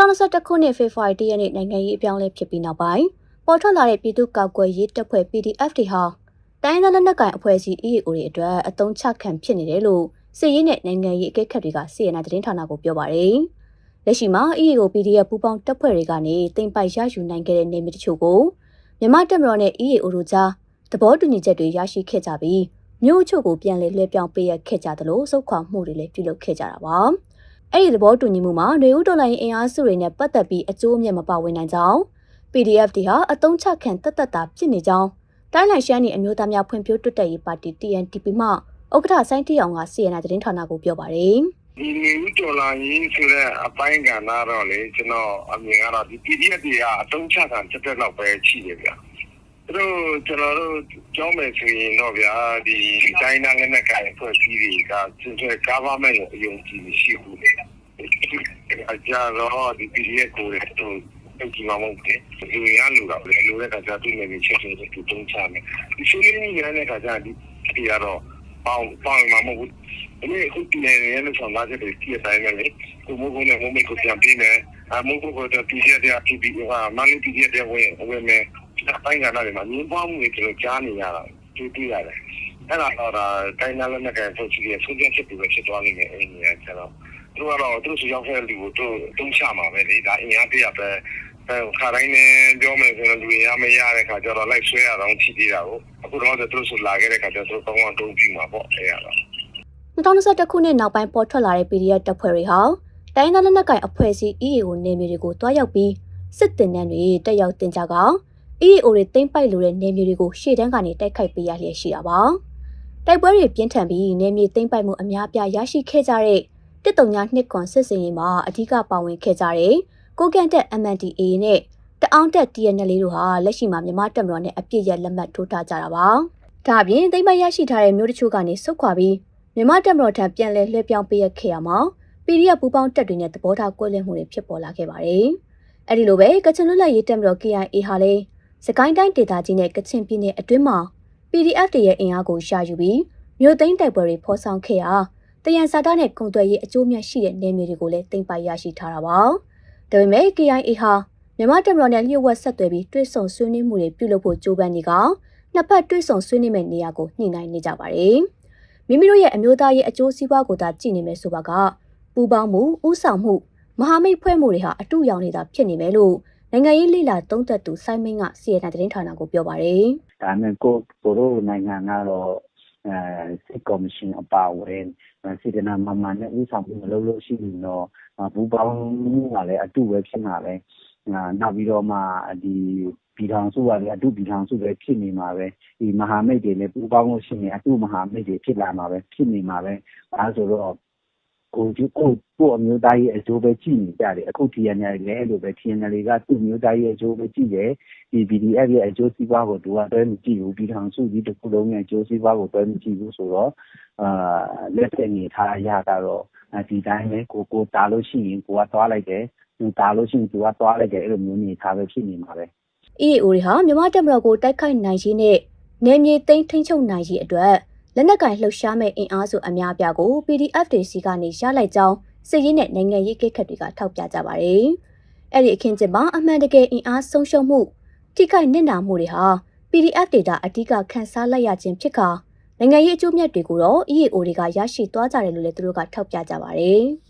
2021ခုနှစ်ဖေဖော်ဝါရီလရက်နေ့နိုင်ငံရေးအပြောင်းအလဲဖြစ်ပြီးနောက်ပိုင်းပေါ်ထွက်လာတဲ့ပြည်သူ့ကောက်ကွယ်ရေးတပ်ဖွဲ့ PDF တွေဟာတိုင်းဒေသလက်နက်ကိုင်အဖွဲ့အစည်း EAO တွေအတွက်အတုံးချခံဖြစ်နေတယ်လို့စစ်ရေးနဲ့နိုင်ငံရေးအကဲခတ်တွေက CNN သတင်းဌာနကိုပြောပါတယ်။လက်ရှိမှာ EAO PDF ပူးပေါင်းတပ်ဖွဲ့တွေကနေတင်ပိုက်ရယူနိုင်ခဲ့တဲ့နေမြေတချို့ကိုမြန်မာတပ်မတော်နဲ့ EAO တို့ကြားသဘောတူညီချက်တွေရရှိခဲ့ကြပြီးမြို့အချို့ကိုပြန်လည်လွှဲပြောင်းပေးရခဲ့ကြသလိုစုခွာမှုတွေလည်းပြုလုပ်ခဲ့ကြတာပါ။ အဲ့ဒီသဘောတူညီမှုမှာနေဦးတော်လိုင်းအင်အားစုတွေနဲ့ပတ်သက်ပြီးအကျိုးအမြတ်မပါဝင်နိုင်ကြောင်း PDF တွေဟာအတုံးချခံတသက်တာဖြစ်နေကြောင်းတိုင်းလိုက်ရှမ်းနေအမျိုးသားများဖွံ့ဖြိုးတိုးတက်ရေးပါတီ TNTP မှဥက္ကဋ္ဌဆိုင်းတီအောင်က CNN သတင်းဌာနကိုပြောပါတယ်။ဒီနေဦးတော်လာရင်းဆိုတဲ့အပိုင်းကဏ္ဍတော့လေကျွန်တော်အမြင်ကတော့ဒီ PDF တွေကအတုံးချခံတက်တက်လောက်ပဲရှိတယ်ဗျာသူတို့ကျွန်တော်တို့ကြောင်းမယ်ဆိုရင်တော့ဗျာဒီတိုင်းနာလက်နက်ကိုင်အဖွဲ့အစည်းတွေကစင်တဲ့ government ကိုအယုံကြည်မရှိဘူးလေ အကြတော့ဒီ PDF ကိုလည်းသူတို့ဒီမှာမဟုတ်ဘူးလူရလူတော့လေလူတဲ့ကကြသူ့နေနေချက်ချင်းသူတုံးချမယ်ဒီရှင်းလင်းနေတဲ့ကကြဒီဒီကတော့ပေါင်းပေါင်းမှာမဟုတ်ဘူးဒီနေ့အခုပြည်နယ်ရဲ့ဆောင်လာတဲ့ဒီအတိုင်းပဲလေကိုမိုးကုန်းနဲ့မိုးမိတ်ကိုပြန်ပြီးမယ်အမိုးကုန်းကတော့ PDF တွေ PB ကမန်လေး PDF တွေဝင်ဝင်မယ်အပိုင်းကဏ္ဍတွေမှာမြင်းပွားမှုတွေကျွန်တော်ကြားနေရတာတွေ့တွေ့ရတယ်အဲ့ဒါတော့တိုင်းနာလည်းနဲ့ကဆိုချီရဆုံးဖြတ်ချက်တွေပဲဖြစ်သွားနေတယ်အဲ့ဒီနေရာကျတော့ သူကတော့သူတို့ရောက်ခဲ့တဲ့လူကိုသူတုံးချမှာပဲလေဒါအင်အားတရပဲအဲခါတိုင်းနဲ့ပြောမယ်ဆိုတော့လူရမရတဲ့ခါကျတော့လိုက်ဆွဲရအောင်ချီသေးတာကိုအခုတော့သူတို့ဆိုလာခဲ့တဲ့ခါကျတော့သူတို့ကောင်းကောင်းတုံးပြီးမှာပေါ့အဲ့ရတော့2021ခုနှစ်နောက်ပိုင်းပေါ်ထွက်လာတဲ့ PDF တပ်ဖွဲ့တွေဟာတိုင်းဒေသလက်နက်ကိုင်အဖွဲ့အစည်း EAO နေမြေတွေကိုတွားရောက်ပြီးစစ်တင်နှန်းတွေတက်ရောက်တင်ကြက EAO တွေတိမ့်ပိုက်လိုတဲ့နေမြေတွေကိုရှေ့တန်းကနေတိုက်ခိုက်ပေးရလျက်ရှိတာပါတိုက်ပွဲတွေပြင်းထန်ပြီးနေမြေတိမ့်ပိုက်မှုအများပြားရရှိခဲ့ကြတဲ့ တစ်တုံညာနှစ်ခွန်စစ်စင်ရင်မှာအ धिक ပါဝင်ခဲ့ကြတဲ့ကိုကန်တက် MNDA နဲ့တအောင်းတက် TNL တို့ဟာလက်ရှိမှာမြန်မာတပ်မတော်နဲ့အပြစ်ရလက်မှတ်ထိုးထားကြတာပါဒါအပြင်တိမ့်ပိုက်ရရှိထားတဲ့မျိုးတချို့ကနေဆုတ်ခွာပြီးမြန်မာတပ်မတော်ထံပြန်လည်လွှဲပြောင်းပေးရခဲ့ရမှာ PDF ပူပေါင်းတပ်တွေနဲ့သဘောထားကွဲလွဲမှုတွေဖြစ်ပေါ်လာခဲ့ပါတယ်။အဲဒီလိုပဲကချင်လွတ်လပ်ရေးတပ်မတော် KIA ဟာလည်းစကိုင်းတိုင်းဒေသကြီးနဲ့ကချင်ပြည်နယ်အတွင်းမှာ PDF တွေရဲ့အင်အားကိုရှာယူပြီးမြို့သိမ်းတိုက်ပွဲတွေဖော်ဆောင်ခဲ့ရာ တယန်စာတနဲ့ကုံသွယ်ရေးအကျိုးမြတ်ရှိတဲ့နယ်မြေတွေကိုလည်းတင်ပိုက်ရရှိထားတာပါ။ဒါပေမဲ့ KIA ဟာမြန်မာတပ်မတော်နဲ့လျှို့ဝှက်ဆက်သွယ်ပြီးတွဲဆုံဆွေးနွေးမှုတွေပြုလုပ်ဖို့ကြိုးပမ်းနေကနှစ်ဖက်တွဲဆုံဆွေးနွေးမဲ့နေရာကိုညှိနှိုင်းနေကြပါတယ်။မိမိတို့ရဲ့အမျိုးသားရေးအကျိုးစီးပွားကိုသာကြည့်နေမယ်ဆိုပါကပူပေါင်းမှုဥဆောင်မှုမဟာမိတ်ဖွဲ့မှုတွေဟာအတူရောင်နေတာဖြစ်နေမယ်လို့နိုင်ငံရေးလိလာသုံးသက်သူစိုင်းမင်းကစီရတသတင်းဌာနကိုပြောပါတယ်။ဒါနဲ့ကိုကိုတို့နိုင်ငံကတော့အဲ စစ်ကော်မရှင်အပါအဝင် စေတနာမှန်မှန်နဲ့ဥဆောင်မှုမလုပ်လို့ရှိရင်တော့ဘူပေါင်းမှုကလည်း အတူပဲဖြစ်မှာပဲ။နောက်ပြီးတော့မှဒီပြည်ထောင်စုကလည်း အတူပြည်ထောင်စုပဲ ဖြစ်နေမှာပဲဒီမဟာမိတ်တွေလည်းပူးပေါင်းလို့ရှိရင် အတူမဟာမိတ်တွေ ဖြစ်လာမှာပဲဖြစ်နေမှာပဲအဲဆိုတော့ ကိုကိုကိုအမျိုးသားရေးအကျိုးပဲ ကြည့်နေကြတယ် အခု TNL လည်း အဲ့လိုပဲ TNL ကသူ့မျိုးသားရေးအကျိုးပဲ ကြည့်တယ်ဒီ PDF ရဲ့ အကျိုးစီးပွားကို သူက တွဲမကြည့်ဘူး ပြည်ထောင်စုကြီးတစ်ခုလုံးရဲ့ အကျိုးစီးပွားကို တွဲမကြည့်ဘူးဆိုတော့အာလက်တဲ့နေထားရကတော့ ဒီတိုင်းပဲ ကိုကိုတားလို့ရှိရင် ကိုကသွားလိုက်တယ် သူတားလို့ရှိရင် သူက သွားလိုက်တယ် အဲ့လိုမျိုးနေထားပဲ ဖြစ်နေမှာပဲ EAO တွေဟာ မြန်မာတပ်မတော်ကို တိုက်ခိုက်နိုင်ရေးနဲ့ နယ်မြေသိမ်း ထိန်းချုပ်နိုင်ရေးအတွက် လက်နက်ကင်လှုပ်ရှားမဲ့အင်အားစုအများအပြားကို PDF တွေစီကနေရလိုက်ကြောင်းစစ်ရေးနဲ့နိုင်ငံရေးကိစ္စတွေကထောက်ပြကြပါတယ်။အဲ့ဒီအခင်းကျင်းမှာအမှန်တကယ်အင်အားဆုံးရှုံးမှုထိခိုက်နစ်နာမှုတွေဟာ PDF ဒေတာအဓိကခန်းစားလိုက်ရခြင်းဖြစ်ခါနိုင်ငံရေးအကျိုးမြတ်တွေကိုတော့ EAO တွေကရရှိသွားကြတယ်လို့လည်းသူတို့ကထောက်ပြကြပါတယ်။